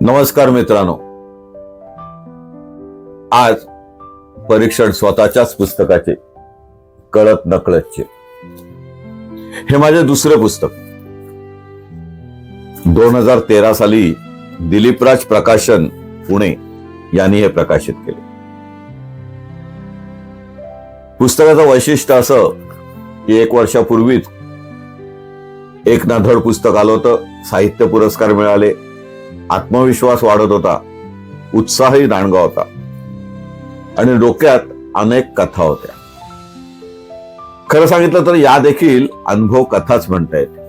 नमस्कार मित्रांनो. आज परीक्षण स्वतःच्याच पुस्तकाचे कळत नकळतचे. हे माझे दुसरे पुस्तक. दोन हजार तेरा साली दिलीपराज प्रकाशन पुणे यांनी हे प्रकाशित केले. पुस्तकाचं वैशिष्ट्य असं की एक वर्षापूर्वीच एक ना धड पुस्तक आलं होतं. साहित्य पुरस्कार मिळाले. आत्मविश्वास वाढत होता. उत्साहही दांडगा होता. आणि डोक्यात अनेक कथा होत्या. खरं सांगितलं तर या देखील अनुभव कथाच म्हणता येते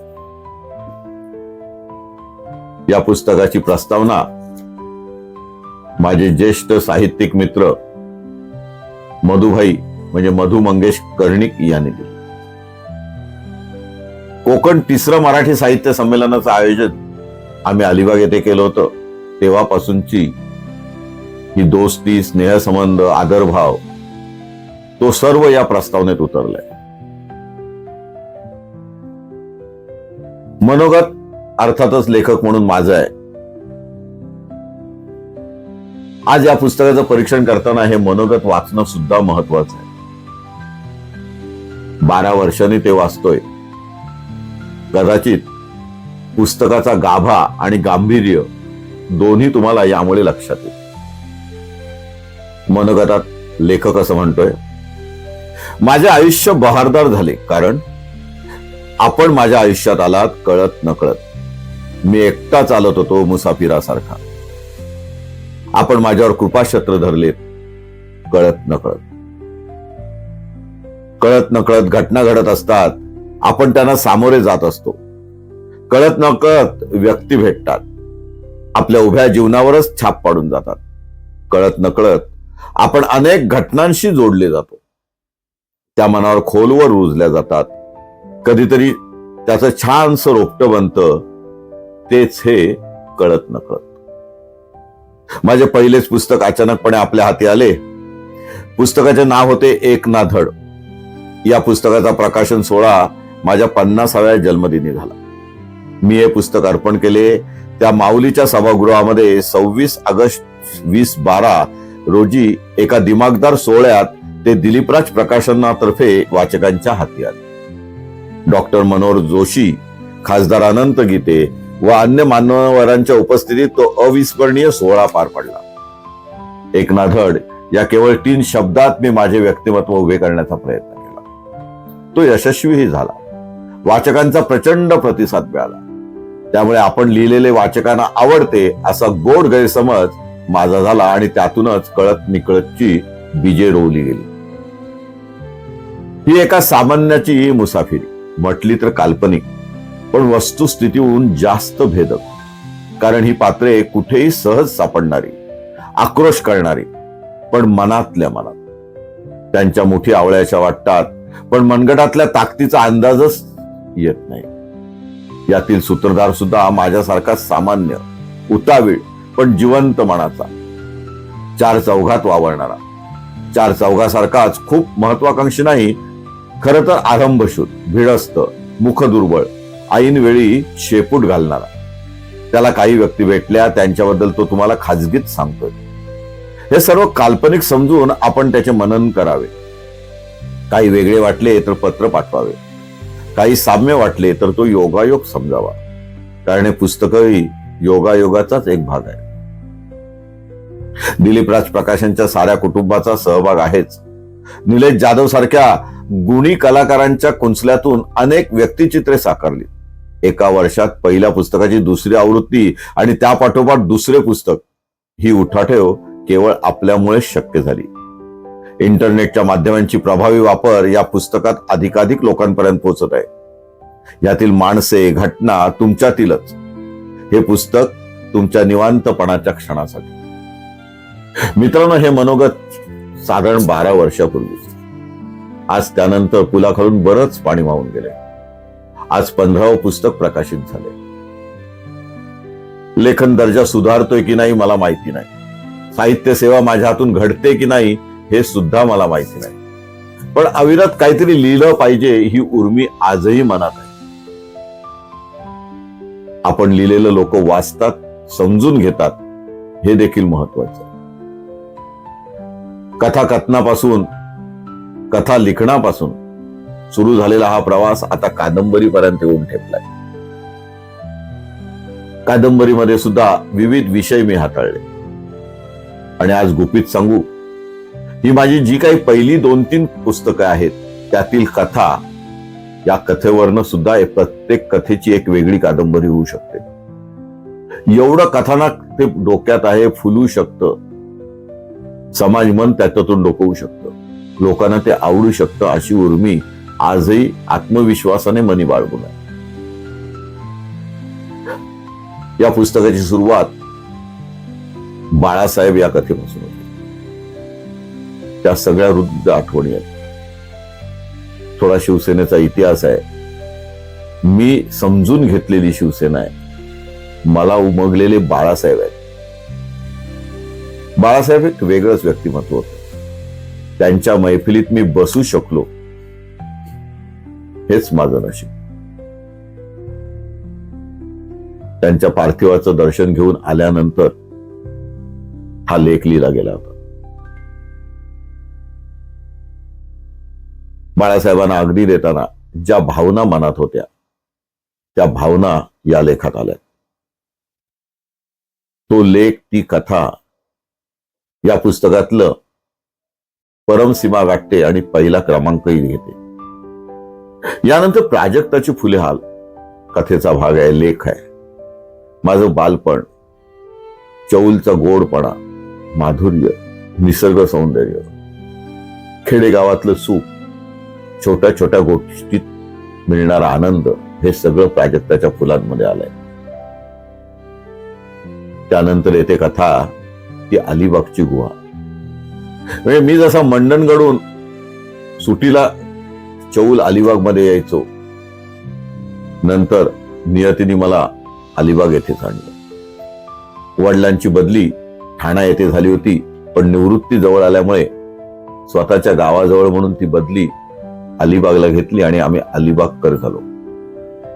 या पुस्तकाची प्रस्तावना माझे ज्येष्ठ साहित्यिक मित्र मधुभाई म्हणजे मधु मंगेश कर्णिक यांनी दिली. कोकण तिसरं मराठी साहित्य संमेलनाचं आयोजन आम्ही अलिबाग येथे केलं होतं. तेव्हापासूनची ही दोस्ती स्नेहसंबंध आदरभाव तो सर्व या प्रस्तावनेत उतरलाय. मनोगत अर्थातच लेखक म्हणून माझा आहे. आज या पुस्तकाचं परीक्षण करताना हे मनोगत वाचणं सुद्धा महत्वाचं आहे. बारा वर्षांनी ते वाचतोय. कदाचित पुस्तकाचा गाभा आणि गांभीर्य दोन्ही तुम्हाला यामुळे लक्षात येईल. मनोगतात लेखक असं म्हणतोय माझे आयुष्य बहारदार झाले कारण आपण माझ्या आयुष्यात आलात कळत नकळत. मी एकटा चालत होतो मुसाफिरासारखा. आपण माझ्यावर कृपाशत्र धरलेत कळत नकळत. कळत नकळत घटना घडत असतात आपण त्यांना सामोरे जात असतो. कळत नकळत व्यक्ती भेटतात. आपल्या उभ्या जीवनावरच छाप पाडून जातात. कळत नकळत आपण अनेक घटनांशी जोडले जातो. त्या मनावर खोलवर रुजल्या जातात. कधीतरी त्याचं छानस रोपट बनतं. तेच हे कळत नकळत. माझे पहिलेच पुस्तक अचानकपणे आपल्या हाती आले. पुस्तकाचे नाव होते एक ना धड या पुस्तकाचा प्रकाशन सोहळा माझ्या पन्नासाव्या जन्मदिनी झाला. मी हे पुस्तक अर्पण केले. त्या माऊलीच्या सभागृहामध्ये सव्वीस ऑगस्ट वीस बारा रोजी एका दिमागदार सोहळ्यात ते दिलीपराज प्रकाशनातर्फे वाचकांच्या हाती आले. डॉक्टर मनोहर जोशी खासदार अनंत गीते व अन्य मान्यवरांच्या उपस्थितीत तो अविस्मरणीय सोहळा पार पडला. एकनाथड या केवळ तीन शब्दात मी माझे व्यक्तिमत्व उभे करण्याचा प्रयत्न केला. तो यशस्वीही झाला. वाचकांचा प्रचंड प्रतिसाद मिळाला. त्यामुळे आपण लिहिलेले वाचकांना आवडते असा गोड गैरसमज माझा झाला आणि त्यातूनच कळत निकळतची बीजे रोवली गेली. ही एका सामान्याची मुसाफिरी म्हटली तर काल्पनिक पण वस्तुस्थितीहून जास्त भेदक. कारण ही पात्रे कुठेही सहज सापडणारी आक्रोश करणारी पण मनातल्या मनात. त्यांच्या मोठी आवळ्याच्या वाटतात पण मनगटातल्या ताकदीचा अंदाजच येत नाही. यातील सूत्रधार सुद्धा माझ्यासारखा सामान्य उतावीळ पण जिवंत मनाचा चार चौघात वावरणारा. चार चौघासारखाच खूप महत्वाकांक्षी नाही खर तर आरंभशूत भिडस्त मुख दुर्बळ ऐन वेळी शेपूट घालणारा. त्याला काही व्यक्ती भेटल्या त्यांच्याबद्दल तो तुम्हाला खाजगीत सांगतोय. हे सर्व काल्पनिक समजून आपण त्याचे मनन करावे. काही वेगळे वाटले तर पत्र पाठवावे. काही साम्य वाटले तर तो योगायोग समजावा. कारण हे पुस्तकही योगायोगाचाच एक भाग आहे. दिलीप राज प्रकाशनच्या साऱ्या कुटुंबाचा सहभाग आहेच. निलेश जाधव सारख्या गुणी कलाकारांच्या कुंचल्यातून अनेक व्यक्तिचित्रे साकारली. एका वर्षात पहिल्या पुस्तकाची दुसरी आवृत्ती आणि त्या पाठोपाठ दुसरे पुस्तक ही उठाठेव केवळ आपल्यामुळेच शक्य झाली. इंटरनेटच्या माध्यमांची प्रभावी वापर या पुस्तकात अधिकाधिक लोकांपर्यंत पोहोचत आहे. यातील माणसे घटना तुमच्यातीलच. हे पुस्तक तुमच्या निवांतपणाच्या क्षणासाठी. मित्रांनो हे मनोगत साधारण बारा वर्षापूर्वी. आज त्यानंतर पुलाखालून बरंच पाणी वाहून गेले. आज पंधरावं पुस्तक प्रकाशित झाले. लेखन दर्जा सुधारतोय की नाही मला माहिती नाही. साहित्य सेवा माझ्या हातून घडते की नाही हे सुद्धा मला माहिती नाही. पण अविरत काहीतरी लिहिलं पाहिजे ही उर्मी आजही मनात आहे. आपण लिहिलेलं लोक वाचतात समजून घेतात हे देखील महत्वाचं कथाकथनापासून कथा कथनापासून कथा लिखणापासून सुरू झालेला हा प्रवास आता कादंबरीपर्यंत येऊन ठेपलाय. कादंबरीमध्ये सुद्धा विविध विषय मी हाताळले. आणि आज गुपित सांगू ही माझी जी काही पहिली दोन तीन पुस्तकं आहेत त्यातील कथा या कथेवरनं सुद्धा प्रत्येक कथेची एक वेगळी कादंबरी होऊ शकते. एवढं कथानक ते डोक्यात आहे फुलू शकतं. समाज मन त्याच्यातून डोकवू शकतं. लोकांना ते आवडू शकतं अशी उर्मी आजही आत्मविश्वासाने मनी बाळगून आहे. या पुस्तकाची सुरुवात बाळासाहेब या कथेपासून त्या सगळ्या वृद्ध आठवणी आहेत. थोडा शिवसेनेचा इतिहास आहे. मी समजून घेतलेली शिवसेना आहे. मला उमगलेले बाळासाहेब आहेत. बाळासाहेब एक वेगळंच व्यक्तिमत्व होतं. त्यांच्या मैफिलीत मी बसू शकलो. हेच माझं नशीब. त्यांच्या पार्थिवाचं दर्शन घेऊन आल्यानंतर हा लेख लिहिला गेला होता. बाळासाहेबांना अग्नी देताना ज्या भावना मनात होत्या त्या भावना या लेखात आल्या. तो लेख ती कथा या पुस्तकातलं परमसीमा गाठते आणि पहिला क्रमांकही घेते. यानंतर प्राजक्ताची फुले हाल कथेचा भाग आहे लेख आहे. माझं बालपण चौलचा गोडपणा माधुर्य निसर्ग सौंदर्य खेडेगावातलं सुख छोट्या छोट्या गोष्टीत मिळणारा आनंद हे सगळं प्राजक्ताच्या फुलांमध्ये आलंय. त्यानंतर येते कथा ती अलिबागची गुहा. म्हणजे मी जसा मंडणगडून सुटीला चौल अलिबागमध्ये यायचो नंतर नियतीने मला अलिबाग येथेच आणलं वडिलांची बदली ठाणा येथे झाली होती पण निवृत्ती जवळ आल्यामुळे स्वतःच्या गावाजवळ म्हणून ती बदली अलिबागला घेतली आणि आम्ही अलिबागकर झालो.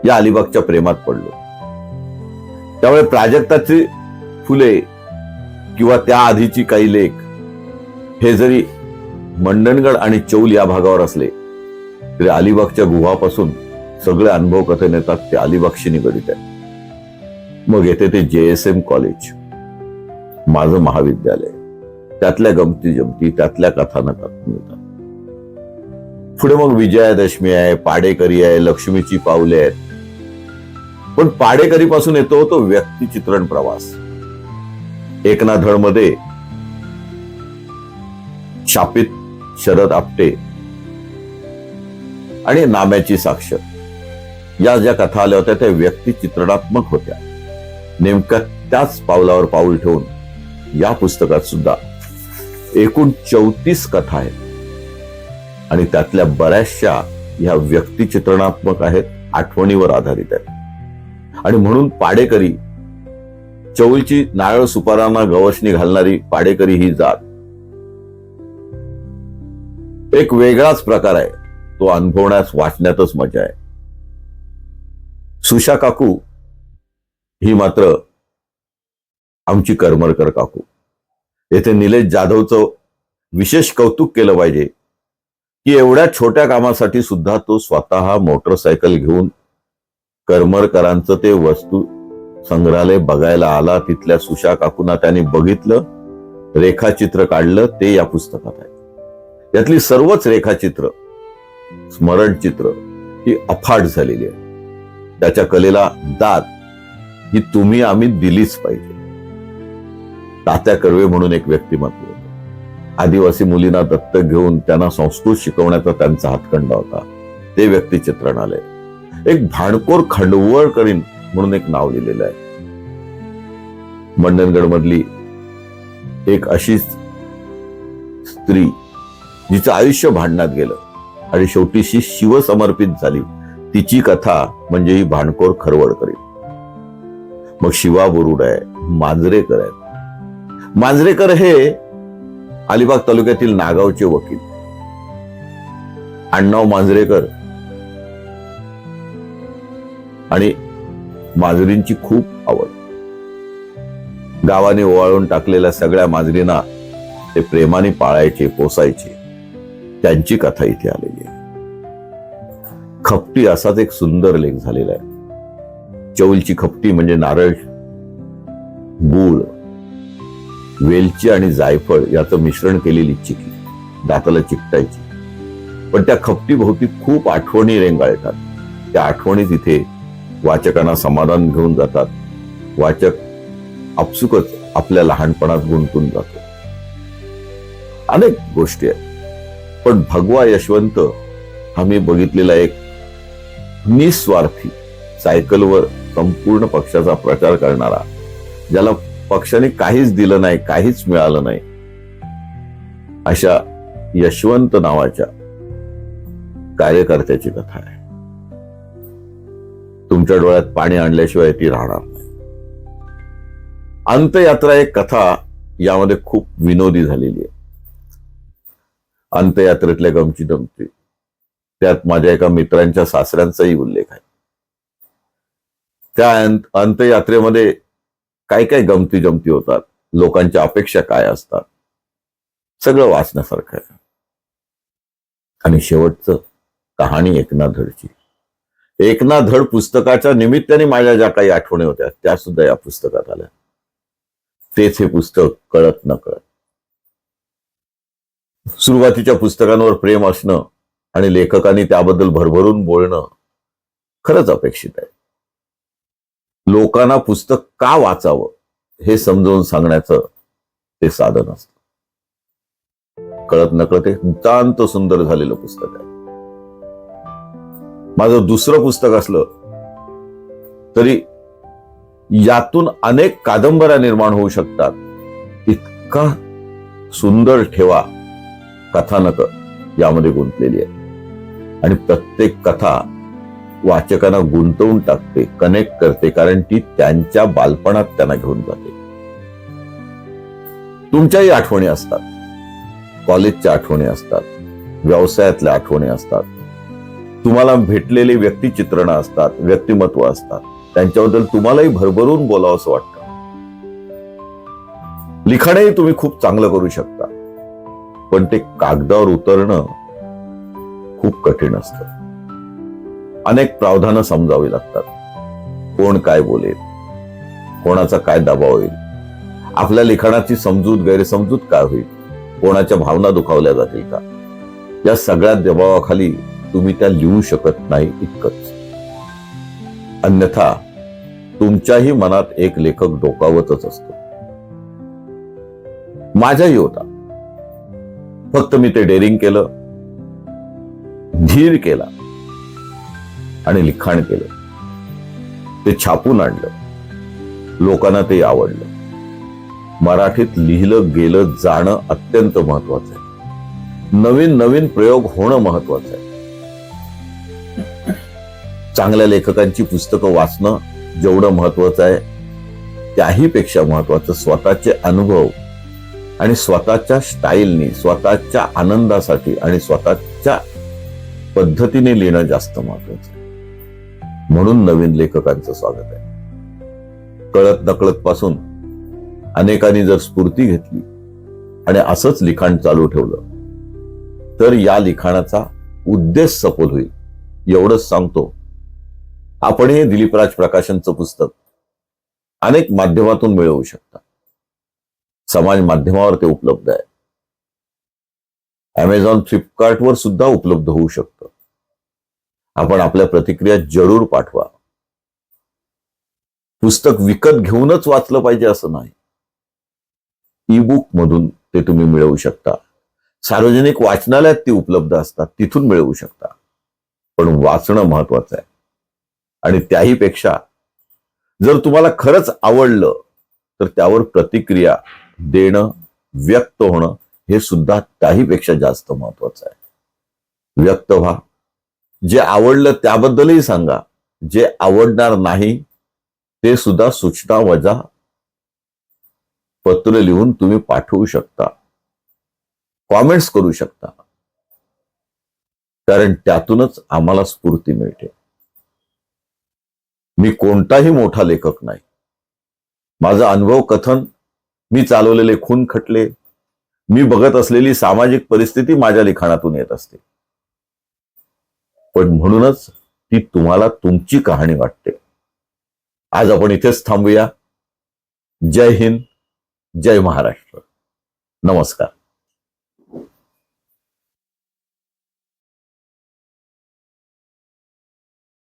या अलिबागच्या प्रेमात पडलो. त्यामुळे प्राजक्ताची फुले किंवा त्या आधीची काही लेख हे जरी मंडणगड आणि चौल या भागावर असले तरी अलिबागच्या गुहापासून सगळे अनुभव कथन येतात ते अलिबागशी निगडित आहे मग येते ते जे एस एम कॉलेज माझं महाविद्यालय. त्यातल्या गमती जमती त्यातल्या कथानकात मिळतात पुढे मग विजयादशमी आहे पाडेकरी आहे लक्ष्मीची पावले आहेत. पण पाडेकरी पासून येतो तो व्यक्तिचित्रण प्रवास. एकनाथमध्ये शापित शरद आपटे आणि नाम्याची साक्ष. या ज्या कथा आल्या होत्या त्या व्यक्तिचित्रणात्मक होत्या. नेमक्या त्याच पावलावर पाऊल ठेवून या पुस्तकात सुद्धा एकूण चौतीस कथा आहेत. आणि त्यातल्या बऱ्याचशा ह्या व्यक्तिचित्रणात्मक आहेत आठवणीवर आधारित आहेत. आणि म्हणून पाडेकरी चौलची नारळ सुपारांना गवसणी घालणारी पाडेकरी ही जात. एक वेगळाच प्रकार आहे. तो अनुभवण्यास वाचण्यातच मजा आहे. सुशा काकू ही मात्र आमची करमरकर काकू. येथे निलेश जाधवचं विशेष कौतुक केलं पाहिजे. की एवढ्या छोट्या कामासाठी सुद्धा तो स्वतः मोटरसायकल घेऊन करमरकरांचं ते वस्तू संग्रहालय बघायला आला तिथल्या सुशा काकूंना त्याने बघितलं रेखाचित्र काढलं ते या पुस्तकात आहे. यातली सर्वच रेखाचित्र स्मरणचित्र ही अफाट झालेली आहे त्याच्या कलेला दाद ही तुम्ही आम्ही दिलीच पाहिजे. तात्या कर्वे म्हणून एक व्यक्तिमत्व. आदिवासी मुलींना दत्तक घेऊन त्यांना संस्कृत शिकवण्याचा त्यांचा हातखंडा होता. ते व्यक्तिचित्रण आले एक भांडकोर खंडवळकरीण म्हणून एक नाव लिहिलेलं आहे. मंडनगड मधली एक अशी स्त्री जिचं आयुष्य भांडणात गेलं आणि शेवटीशी शिव समर्पित झाली. तिची कथा म्हणजे ही भांडकोर खरवडकरी मग शिवा बोरुड आहे मांजरेकर आहेत. मांजरेकर हे अलिबाग तालुक्यातील नागावचे वकील. अण्णाव मांजरेकर आणि माजरींची खूप आवड. गावाने ओवाळून टाकलेल्या सगळ्या माजरींना ते प्रेमाने पाळायचे पोसायचे त्यांची कथा इथे आलेली आहे. खपटी असाच एक सुंदर लेख झालेला आहे. चौलची खपटी म्हणजे नारळ गूळ वेलची आणि जायफळ याचं मिश्रण केलेली चिकी दाताला चिकटायची. पण त्या खपटीभोवती खूप आठवणी रेंगाळतात. त्या आठवणी तिथे वाचकांना समाधान घेऊन जातात. वाचक आपसुकच आपल्या लहानपणात गुंतून जातो. अनेक गोष्टी आहेत. पण भगवा यशवंत हा मी बघितलेला एक निस्वार्थी सायकलवर संपूर्ण पक्षाचा प्रचार करणारा ज्याला पक्षाने काहीच दिलं नाही काहीच मिळालं नाही. अशा यशवंत नावाच्या कार्यकर्त्याची कथा आहे. तुमच्या डोळ्यात पाणी आणल्याशिवाय ती राहणार नाही. अंतयात्रा एक कथा यामध्ये खूप विनोदी झालेली आहे. अंतयात्रेतल्या गमची दमची त्यात माझ्या एका मित्रांच्या सासऱ्यांचाही उल्लेख आहे. त्या अंत- अंतयात्रेमध्ये काय काय गमती जमती होतात. लोकांच्या अपेक्षा काय असतात? सगळं वाचण्यासारखं आहे. आणि शेवटचं कहाणी एकनाथ धडची एकनाथ धड पुस्तकाच्या निमित्ताने माझ्या ज्या काही आठवणी होत्या त्या सुद्धा या पुस्तकात आल्या. तेच हे पुस्तक कळत न कळत सुरुवातीच्या पुस्तकांवर प्रेम असणं आणि लेखकांनी त्याबद्दल भरभरून बोलणं खरंच अपेक्षित आहे. लोकांना पुस्तक का वाचावं हे समजावून सांगण्याचं ते साधन असतं. कळत नकळत एक नितांत सुंदर झालेलं पुस्तक आहे. माझं दुसरं पुस्तक असलं तरी यातून अनेक कादंबऱ्या निर्माण होऊ शकतात. इतका सुंदर ठेवा कथानक यामध्ये गुंतलेली आहे आणि प्रत्येक कथा वाचकांना गुंतवून टाकते कनेक्ट करते कारण ती त्यांच्या बालपणात त्यांना घेऊन जाते. तुमच्याही आठवणी असतात. कॉलेजच्या आठवणी असतात. व्यवसायातल्या आठवणी असतात. तुम्हाला भेटलेली व्यक्तिचित्रण असतात व्यक्तिमत्व असतात. त्यांच्याबद्दल तुम्हालाही भरभरून बोलावं असं वाटतं. लिखाणही तुम्ही खूप चांगलं करू शकता. पण ते कागदावर उतरणं खूप कठीण असतं. अनेक प्रावधानं समजावी लागतात. कोण काय बोलेल? कोणाचा काय दबाव होईल आपल्या लिखाणाची समजूत गैरसमजूत काय होईल? कोणाच्या भावना दुखावल्या जातील का? या सगळ्या दबावाखाली तुम्ही त्या लिहू शकत नाही इतकंच. अन्यथा तुमच्याही मनात एक लेखक डोकावतच असतो. माझ्याही होता. फक्त मी ते डेअरिंग केलं धीर केला. आणि लिखाण केलं. ते छापून आणलं. लोकांना ते आवडलं. मराठीत लिहिलं गेलं जाणं अत्यंत महत्वाचं आहे. नवीन नवीन प्रयोग होणं महत्वाचं आहे. चांगल्या लेखकांची पुस्तकं वाचणं जेवढं महत्वाचं आहे त्याही पेक्षा महत्वाचं स्वतःचे अनुभव आणि स्वतःच्या स्टाईलनी स्वतःच्या आनंदासाठी आणि स्वतःच्या पद्धतीने लिहिणं जास्त महत्वाचं आहे. म्हणून नवीन लेखकांचं स्वागत आहे. कळत नकळत पासून अनेकांनी जर स्फूर्ती घेतली आणि असंच लिखाण चालू ठेवलं तर या लिखाणाचा उद्देश सफल होईल एवढंच सांगतो. आपण हे दिलीपराज प्रकाशनचं पुस्तक अनेक माध्यमातून मिळवू शकता. समाज माध्यमावर ते उपलब्ध आहे. अमेझॉन फ्लिपकार्टवर सुद्धा उपलब्ध होऊ शकतं. आपण आपल्या प्रतिक्रिया जरूर पाठवा. पुस्तक विकत घेऊनच वाचलं पाहिजे असं नाही. ई बुक मधून ते तुम्ही मिळवू शकता. सार्वजनिक वाचनालयात ती उपलब्ध असतात तिथून मिळवू शकता. पण वाचणं महत्वाचं आहे. आणि त्याही पेक्षा जर तुम्हाला खरंच आवडलं तर त्यावर प्रतिक्रिया देणं व्यक्त होणं हे सुद्धा त्याहीपेक्षा जास्त महत्वाचं आहे. व्यक्त व्हा. जे आवडलं त्याबद्दलही सांगा. जे आवडणार नाही ते सुद्धा सूचना वजा पत्र लिहून तुम्ही पाठवू शकता. कॉमेंट्स करू शकता. कारण त्यातूनच आम्हाला स्फूर्ती मिळते. मी कोणताही मोठा लेखक नाही. माझं अनुभव कथन मी चालवलेले खून खटले मी बघत असलेली सामाजिक परिस्थिती माझ्या लिखाणातून येत असते. पण म्हणूनच ती तुम्हाला तुमची कहाणी वाटते. आज आपण इथेच थांबूया. जय हिंद जय महाराष्ट्र. नमस्कार.